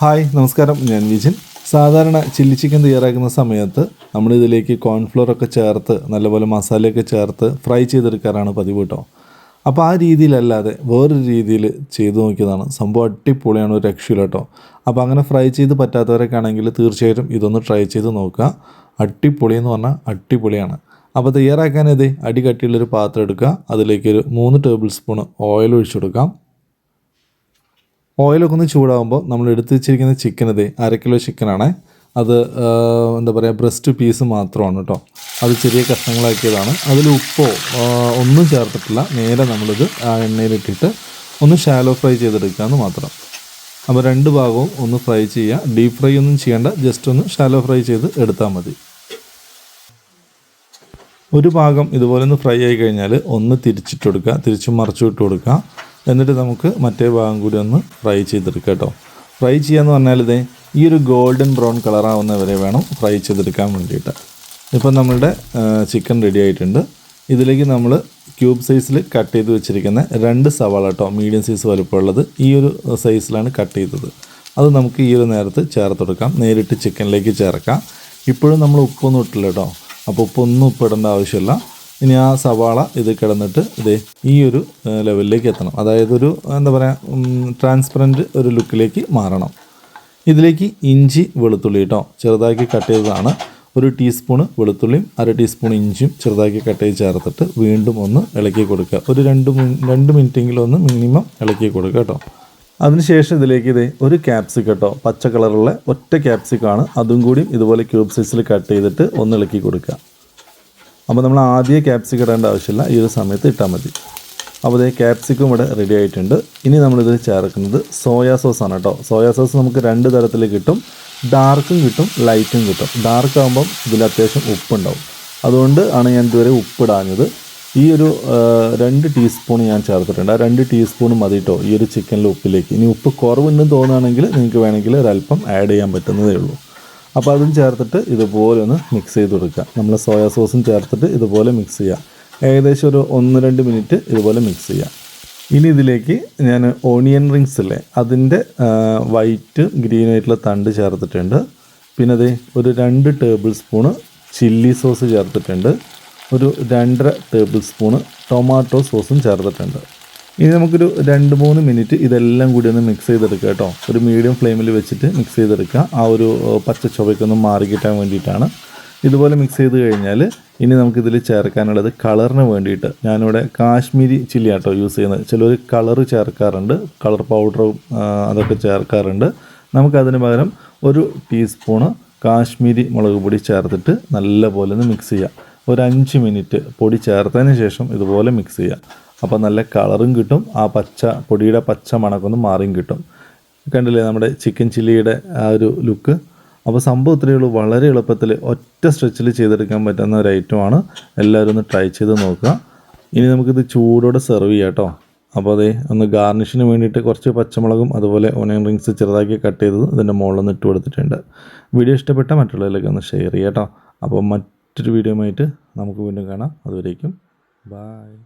Hi നമസ്കാരം. ഞാൻ വിജിൻ. സാധാരണ ചില്ലി ചിക്കൻ തയ്യാറാക്കുന്ന സമയത്ത് നമ്മളിതിലേക്ക് കോൺഫ്ലോർ ഒക്കെ ചേർത്ത് നല്ലപോലെ മസാലയൊക്കെ ചേർത്ത് ഫ്രൈ ചെയ്തെടുക്കാറാണ് പതിവ് കേട്ടോ അപ്പോൾ ആ രീതിയിലല്ലാതെ വേറൊരു രീതിയിൽ ചെയ്തു നോക്കിയതാണ്. സംഭവം അടിപൊളിയാണ് ഒരു രക്ഷയില്ല കേട്ടോ അപ്പോൾ അങ്ങനെ ഫ്രൈ ചെയ്ത് പറ്റാത്തവരൊക്കെ ആണെങ്കിൽ തീർച്ചയായിട്ടും ഇതൊന്ന് ട്രൈ ചെയ്ത് നോക്കുക. അടിപൊളി എന്ന് പറഞ്ഞാൽ അടിപൊളിയാണ്. അപ്പോൾ തയ്യാറാക്കാൻ ഇത് അടി കട്ടിയുള്ളൊരു പാത്രം എടുക്കുക. അതിലേക്ക് ഒരു മൂന്ന് ടേബിൾ സ്പൂൺ ഓയിൽ ഒഴിച്ചു കൊടുക്കാം ഓയിലൊക്കെ ഒന്ന് ചൂടാകുമ്പോൾ നമ്മൾ എടുത്ത് വെച്ചിരിക്കുന്ന ചിക്കൻ ഇത് അര കിലോ ചിക്കനാണ് അത് എന്താ പറയുക ബ്രസ്റ്റ് പീസ് മാത്രമാണ് കേട്ടോ അത് ചെറിയ കഷ്ണങ്ങളാക്കിയതാണ്. അതിൽ ഉപ്പോ ഒന്നും ചേർത്തിട്ടില്ല. നേരെ നമ്മളിത് ആ എണ്ണയിലിട്ടിട്ട് ഒന്ന് ഷാലോ ഫ്രൈ ചെയ്തെടുക്കാമെന്ന് മാത്രം. അപ്പോൾ രണ്ട് ഭാഗവും ഒന്ന് ഫ്രൈ ചെയ്യുക ഡീപ്പ് ഫ്രൈ ഒന്നും ചെയ്യേണ്ട. ജസ്റ്റ് ഒന്ന് ഷാലോ ഫ്രൈ ചെയ്ത് എടുത്താൽ മതി. ഒരു ഭാഗം ഇതുപോലെ ഒന്ന് ഫ്രൈ ആയി കഴിഞ്ഞാൽ ഒന്ന് തിരിച്ചിട്ട് കൊടുക്കുക. തിരിച്ചും മറിച്ചു ഇട്ട് കൊടുക്കുക. എന്നിട്ട് നമുക്ക് മറ്റേ ഭാഗം കൂടി ഒന്ന് ഫ്രൈ ചെയ്തെടുക്കാം കേട്ടോ. ഫ്രൈ ചെയ്യാന്ന് പറഞ്ഞാൽ ഇതേ ഈ ഒരു ഗോൾഡൻ ബ്രൗൺ കളറാവുന്ന വരെ വേണം ഫ്രൈ ചെയ്തെടുക്കാൻ വേണ്ടിയിട്ട്. ഇപ്പം നമ്മളുടെ ചിക്കൻ റെഡി ആയിട്ടുണ്ട്. ഇതിലേക്ക് നമ്മൾ ക്യൂബ് സൈസിൽ കട്ട് ചെയ്ത് വെച്ചിരിക്കുന്ന രണ്ട് സവാള കേട്ടോ മീഡിയം സൈസ് വലുപ്പമുള്ളത് ഈ ഒരു സൈസിലാണ് കട്ട് ചെയ്തത്. അത് നമുക്ക് ഈ ഒരു നേരത്ത് ചേർത്ത് കൊടുക്കാം. നേരിട്ട് ചിക്കനിലേക്ക് ചേർക്കാം. ഇപ്പോഴും നമ്മൾ ഉപ്പൊന്നും ഇട്ടില്ല കേട്ടോ അപ്പോൾ ഉപ്പൊന്നും ഉപ്പിടേണ്ട ആവശ്യമില്ല. ഇനി ആ സവാള ഇത് കിടന്നിട്ട് ഇതേ ഈ ഒരു ലെവലിലേക്ക് എത്തണം. അതായത് ഒരു എന്താ പറയുക ട്രാൻസ്പെറന്റ് ഒരു ലുക്കിലേക്ക് മാറണം. ഇതിലേക്ക് ഇഞ്ചി വെളുത്തുള്ളി കേട്ടോ ചെറുതാക്കി കട്ട് ചെയ്തതാണ്. ഒരു ടീസ്പൂണ് വെളുത്തുള്ളിയും അര ടീസ്പൂൺ ഇഞ്ചിയും ചെറുതാക്കി കട്ട് ചെയ്ത് ചേർത്തിട്ട് വീണ്ടും ഒന്ന് ഇളക്കി കൊടുക്കുക. ഒരു രണ്ട് രണ്ട് മിനിറ്റെങ്കിലും ഒന്ന് മിനിമം ഇളക്കി കൊടുക്കുക കേട്ടോ അതിനുശേഷം ഇതിലേക്ക് ഇതേ ഒരു ക്യാപ്സിക് കേട്ടോ പച്ച കളറുള്ള ഒറ്റ ക്യാപ്സിക്കാണ് അതും കൂടി ഇതുപോലെ ക്യൂബ് സൈസിൽ കട്ട് ചെയ്തിട്ട് ഒന്ന് ഇളക്കി കൊടുക്കുക. അപ്പോൾ നമ്മൾ ആദ്യം ക്യാപ്സിക്കം ഇടേണ്ട ആവശ്യമില്ല. ഈ ഒരു സമയത്ത് ഇട്ടാൽ മതി. അപ്പോൾ ഇതേ ക്യാപ്സിക്കും ഇവിടെ റെഡി ആയിട്ടുണ്ട്. ഇനി നമ്മളിത് ചേർക്കുന്നത് സോയാ സോസ് ആണ് കേട്ടോ. സോയാ സോസ് നമുക്ക് രണ്ട് തരത്തിൽ കിട്ടും. ഡാർക്കും കിട്ടും ലൈറ്റും കിട്ടും. ഡാർക്ക് ആകുമ്പം ഇതിൽ അത്യാവശ്യം ഉപ്പുണ്ടാവും. അതുകൊണ്ട് ആണ് ഞാൻ ഇതുവരെ ഉപ്പിടാഞ്ഞത്. ഈ ഒരു രണ്ട് ടീസ്പൂൺ ഞാൻ ചേർത്തിട്ടുണ്ട്. ആ രണ്ട് ടീസ്പൂൺ മതി കേട്ടോ ഈ ഒരു ചിക്കനിലെ ഉപ്പിലേക്ക്. ഇനി ഉപ്പ് കുറവുണ്ടെന്ന് തോന്നുകയാണെങ്കിൽ നിങ്ങൾക്ക് വേണമെങ്കിൽ ഒരല്പം ആഡ് ചെയ്യാൻ പറ്റുന്നതേ ഉള്ളൂ. അപ്പോൾ അതും ചേർത്തിട്ട് ഇതുപോലെ ഒന്ന് മിക്സ് ചെയ്ത് കൊടുക്കുക. നമ്മൾ സോയാ സോസും ചേർത്തിട്ട് ഇതുപോലെ മിക്സ് ചെയ്യുക ഏകദേശം ഒരു ഒന്ന് രണ്ട് മിനിറ്റ് ഇതുപോലെ മിക്സ് ചെയ്യുക ഇനി ഇതിലേക്ക് ഞാൻ ഓണിയൻ റിങ്സ് ഇല്ലേ അതിന്റെ വൈറ്റ് ഗ്രീൻ ആയിട്ടുള്ള തണ്ട് ചേർത്തിട്ടുണ്ട്. പിന്നെ അതേ ഒരു രണ്ട് ടേബിൾ സ്പൂണ് ചില്ലി സോസ് ചേർത്തിട്ടുണ്ട്. ഒരു രണ്ടര ടേബിൾ സ്പൂണ് ടൊമാറ്റോ സോസും ചേർത്തിട്ടുണ്ട്. ഇനി നമുക്കൊരു രണ്ട് മൂന്ന് മിനിറ്റ് ഇതെല്ലാം കൂടി ഒന്ന് മിക്സ് ചെയ്തെടുക്കുക കേട്ടോ. ഒരു മീഡിയം ഫ്ലെയിമിൽ വെച്ചിട്ട് മിക്സ് ചെയ്തെടുക്കുക. ആ ഒരു പച്ച ചുവയ്ക്കൊന്ന് മാറി കിട്ടാൻ വേണ്ടിയിട്ടാണ്. ഇതുപോലെ മിക്സ് ചെയ്ത് കഴിഞ്ഞാൽ ഇനി നമുക്കിതിൽ ചേർക്കാനുള്ളത് കളറിന് വേണ്ടിയിട്ട്. ഞാനിവിടെ കാശ്മീരി ചില്ലി ആട്ടോ യൂസ് ചെയ്യുന്നത്. ചിലർ കളർ ചേർക്കാറുണ്ട്. കളർ പൗഡറും അതൊക്കെ ചേർക്കാറുണ്ട്. നമുക്കതിന് പകരം ഒരു ടീസ്പൂണ് കാശ്മീരി മുളക് പൊടി ചേർത്തിട്ട് നല്ലപോലെ ഒന്ന് മിക്സ് ചെയ്യുക ഒരു അഞ്ച് മിനിറ്റ് പൊടി ചേർത്തതിന് ശേഷം ഇതുപോലെ മിക്സ് ചെയ്യുക അപ്പോൾ നല്ല കളറും കിട്ടും. ആ പച്ച പൊടിയുടെ പച്ച മണക്കൊന്നും മാറിയും കിട്ടും. കണ്ടില്ലേ നമ്മുടെ ചിക്കൻ ചില്ലിയുടെ ആ ഒരു ലുക്ക് അപ്പോൾ സംഭവം ഇത്രയേ ഉള്ളൂ. വളരെ എളുപ്പത്തിൽ ഒറ്റ സ്ട്രെച്ചിൽ ചെയ്തെടുക്കാൻ പറ്റുന്ന ഒരു ഐറ്റമാണ് എല്ലാവരും ഒന്ന് ട്രൈ ചെയ്ത് നോക്കുക. ഇനി നമുക്കിത് ചൂടോടെ സെർവ് ചെയ്യാം കേട്ടോ. അപ്പോൾ അതേ ഒന്ന് ഗാർണിഷിന് വേണ്ടിയിട്ട് കുറച്ച് പച്ചമുളകും അതുപോലെ ഓണിയൻ റിങ്സ് ചെറുതാക്കി കട്ട് ചെയ്തത് ഇതിന്റെ മുകളിൽ ഇട്ട് കൊടുത്തിട്ടുണ്ട്. വീഡിയോ ഇഷ്ടപ്പെട്ട മറ്റുള്ളവരിലേക്ക് ഒന്ന് ഷെയർ ചെയ്യാം കേട്ടോ. അപ്പോൾ മറ്റൊരു വീഡിയോ ആയിട്ട് നമുക്ക് വീണ്ടും കാണാം. അതുവരേക്കും ബായ്